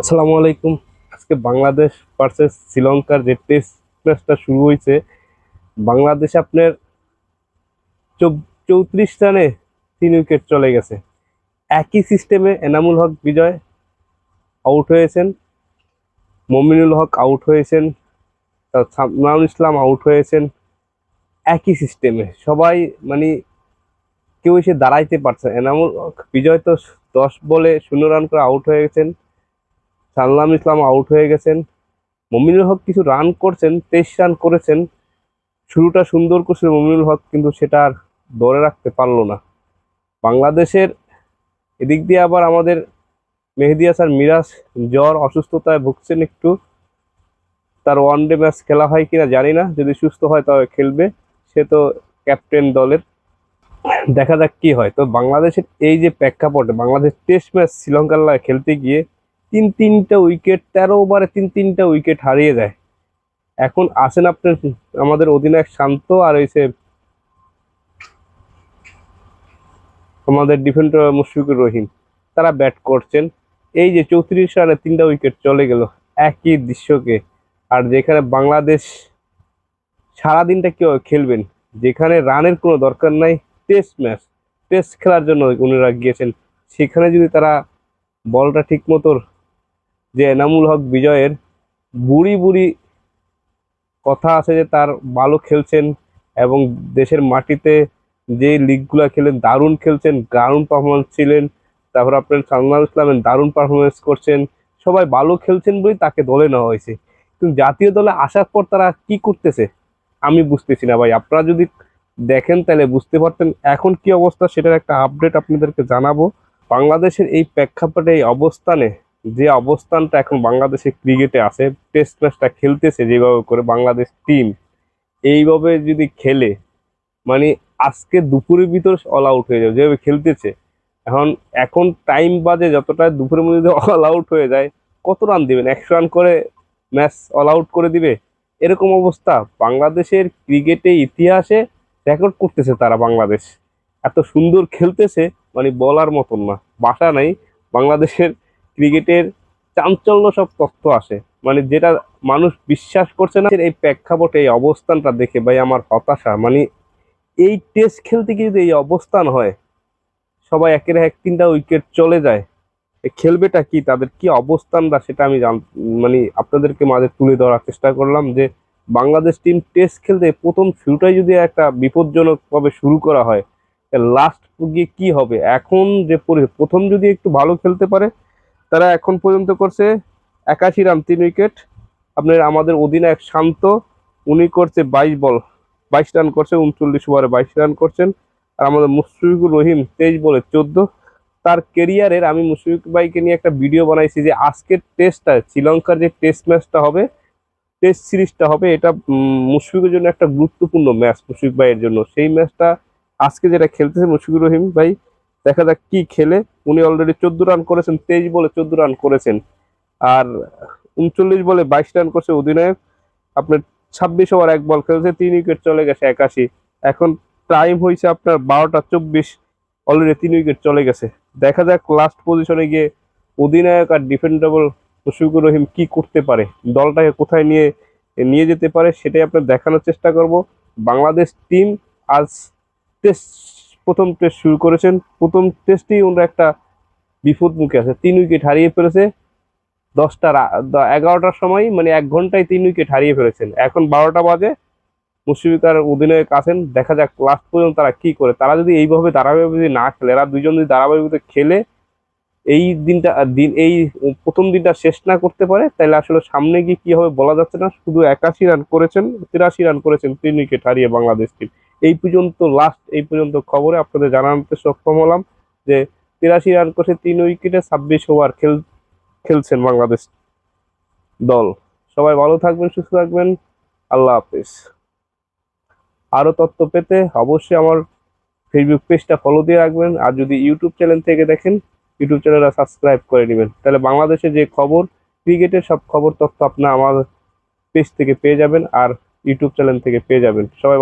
আসসালামু আলাইকুম। আজকে বাংলাদেশ ভার্সেস শ্রীলঙ্কার যে টেস্ট ম্যাচটা শুরু হয়েছে, বাংলাদেশ আপনার চৌত্রিশ রানে তিন উইকেট চলে গেছে। একই সিস্টেমে এনামুল হক বিজয় আউট হয়েছেন, মমিনুল হক আউট হয়েছেন তারপর সামনাউল ইসলাম আউট হয়েছেন। একই সিস্টেমে সবাই মানে কেউ এসে দাঁড়াইতে পারছে। এনামুল হক বিজয় তো দশ বলে শূন্য রান করে আউট হয়ে গেছেন। সাল্লাম ইসলাম আউট হয়ে গেছেন। মমিনুল হক কিছু রান করছেন, তেইশ রান করেছেন। শুরুটা সুন্দর করছিল মমিনুল হক, কিন্তু সেটা আর ধরে রাখতে পারল না। বাংলাদেশের এদিক দিয়ে আবার আমাদের মেহেদি হাসান মিরাজ জ্বর, অসুস্থতায় ভুগছেন একটু। তার ওয়ান ডে ম্যাচ খেলা হয় কিনা জানি না, যদি সুস্থ হয় তবে খেলবে। সে তো ক্যাপ্টেন দলের। দেখা যাক কি হয়। তো বাংলাদেশের এই যে প্রেক্ষাপটে, বাংলাদেশ টেস্ট ম্যাচ শ্রীলঙ্কার খেলতে গিয়ে তিন তিনটা উইকেট তেরো ওভারে তিন তিনটা উইকেট হারিয়ে যায়। এখন আসেন আপনার আমাদের অধিনায়ক শান্ত আর হয়েছে আমাদের ডিফেন্ডার মুশফিকুর রহিম। তারা ব্যাট করছেন। এই যে চৌত্রিশ রানে তিনটা উইকেট চলে গেল একই দৃশ্যকে। আর যেখানে বাংলাদেশ সারাদিনটা কেউ খেলবেন, যেখানে রানের কোনো দরকার নাই টেস্ট ম্যাচ টেস্ট খেলার জন্য উনারা গিয়েছেন, সেখানে যদি তারা বলটা ঠিক মতো যে এনামুল হক বিজয়ের বুড়ি বুড়ি কথা আছে যে তার ভালো খেলছেন এবং দেশের মাটিতে যে লিগগুলা খেলেন, দারুণ খেলছেন, দারুণ পারফরমেন্স ছিলেন। তারপর আপনার সালমান ইসলামের দারুণ পারফরমেন্স করছেন। সবাই ভালো খেলছেন বলেই তাকে দলে নেওয়া হয়েছে। কিন্তু জাতীয় দলে আসার পর তারা কি করতেছে, আমি বুঝতেছি না ভাই। আপনারা যদি দেখেন তাহলে বুঝতে পারতেন এখন কি অবস্থা, সেটার একটা আপডেট আপনাদেরকে জানাব। বাংলাদেশের এই প্রেক্ষাপটে এই অবস্থানে যে অবস্থানটা এখন বাংলাদেশের ক্রিকেটে আছে টেস্ট ম্যাচটা খেলতেছে যেভাবে করে বাংলাদেশ টিম এইভাবে যদি খেলে মানে আজকে দুপুরের ভিতর অল আউট হয়ে যাবে, যেভাবে খেলতেছে। এখন এখন টাইম বাজে যতটা দুপুরের মধ্যে অল আউট হয়ে যায়, কত রান দিবেন? একশো রান করে ম্যাচ অল আউট করে দিবে? এরকম অবস্থা। বাংলাদেশের ক্রিকেটে ইতিহাসে রেকর্ড করতেছে তারা বাংলাদেশ। এত সুন্দর খেলতেছে মানে বলার মতন না। বাসা নাই। বাংলাদেশের ক্রিকেটের চাঞ্চল্য সব তথ্য আসে। মানে যেটা মানুষ বিশ্বাস করছে না, এই প্রেক্ষাপটে, এই অবস্থানটা দেখে ভাই আমার হতাশা। মানে এই টেস্ট খেলতে গিয়ে যদি এই অবস্থান হয়, সবাই একের এক তিনটা উইকেট চলে যায় খেলবেটা কি? তাদের কি অবস্থানটা সেটা আমি জান মানে আপনাদেরকে মাঝে তুলে ধরার চেষ্টা করলাম যে, বাংলাদেশ টিম টেস্ট খেলতে প্রথম শুরুটাই যদি একটা বিপজ্জনকভাবে শুরু করা হয় লাস্ট গিয়ে কি হবে? এখন যে পরি- প্রথম যদি একটু ভালো খেলতে পারে তারা এখন পর্যন্ত করছে একাশি রান, তিন উইকেট। আপনার আমাদের অধিনায়ক শান্ত, উনি করছে বাইশ বল, বাইশ রান করছে, উনচল্লিশ ওভারে বাইশ রান করছেন। আর আমাদের মুশফিকুর রহিম, তেইশ বলে চোদ্দ। তার কেরিয়ারের আমি মুশফিক ভাইকে নিয়ে একটা ভিডিও বানাইছি যে আজকের টেস্টটা, শ্রীলঙ্কার যে টেস্ট ম্যাচটা হবে, টেস্ট সিরিজটা হবে, এটা মুশফিকের জন্য একটা গুরুত্বপূর্ণ ম্যাচ মুশফিক ভাইয়ের জন্য। সেই ম্যাচটা আজকে যেটা খেলতেছে মুশফিকুর রহিম ভাই দেখা যাক কি খেলে। উনি অলরেডি চোদ্দ রান করেছেন, তেইশ বলে চোদ্দ রান করেছেন। আর উনচল্লিশ বলে বাইশ রান করছে অধিনায়ক। আপনার ছাব্বিশ ওভার এক বল খেলছে, তিন উইকেট চলে গেছে একাশি। এখন টাইম হয়েছে আপনার বারোটা চব্বিশ। অলরেডি তিন উইকেট চলে গেছে। দেখা যাক লাস্ট পজিশনে গিয়ে অধিনায়ক আর ডিফেন্ডেবল মুশফিকুর রহিম কি করতে পারে। দলটাকে কোথায় নিয়ে নিয়ে যেতে পারে, সেটাই আপনার দেখানোর চেষ্টা করব। বাংলাদেশ টিম আজ টেস্ট প্রথম টেস্ট শুরু করেছেন। প্রথম টেস্টেই ওনারা একটা বিপদ মুখে আছে। তিন উইকেট হারিয়ে ফেলেছে। দশটা এগারোটার সময় মানে এক ঘন্টায় তিন উইকেট হারিয়ে ফেলেছেন। এখন বারোটা বাজে। মুশফিকার অধিনায়ক আছেন দেখা যাক লাস্ট পর্যন্ত তারা কি করে। তারা যদি এইভাবে ধারাবাহিক যদি না খেলে, এরা দুজন যদি ধারাবাহিকভাবে খেলে, এই দিনটা, দিন, এই প্রথম দিনটা শেষ না করতে পারে, তাহলে আসলে সামনে গিয়ে কি হবে বলা যাচ্ছে না। শুধু একাশি রান করেছেন, তিরাশি রান করেছেন, তিন উইকেট হারিয়ে বাংলাদেশ টিম এই পর্যন্ত লাস্ট এই পর্যন্ত খবরে আপনাদের জানাতে সক্ষম হলাম যে তিরাশি রান করছে তিন উইকেটে ছাব্বিশ ওভার খেল খেলছেন বাংলাদেশ দল। সবাই ভালো থাকবেন, সুস্থ থাকবেন। আল্লাহ হাফিজ। আরও তথ্য পেতে অবশ্যই আমার ফেসবুক পেজটা ফলো দিয়ে রাখবেন। আর যদি ইউটিউব চ্যানেল থেকে দেখেন ইউটিউব চ্যানেলটা সাবস্ক্রাইব করে নেবেন। তাহলে বাংলাদেশে যে খবর ক্রিকেটের সব খবর, তথ্য আপনার আমার পেজ থেকে পেয়ে যাবেন আর ইউটিউব চ্যানেল থেকে পেয়ে যাবেন। সবাই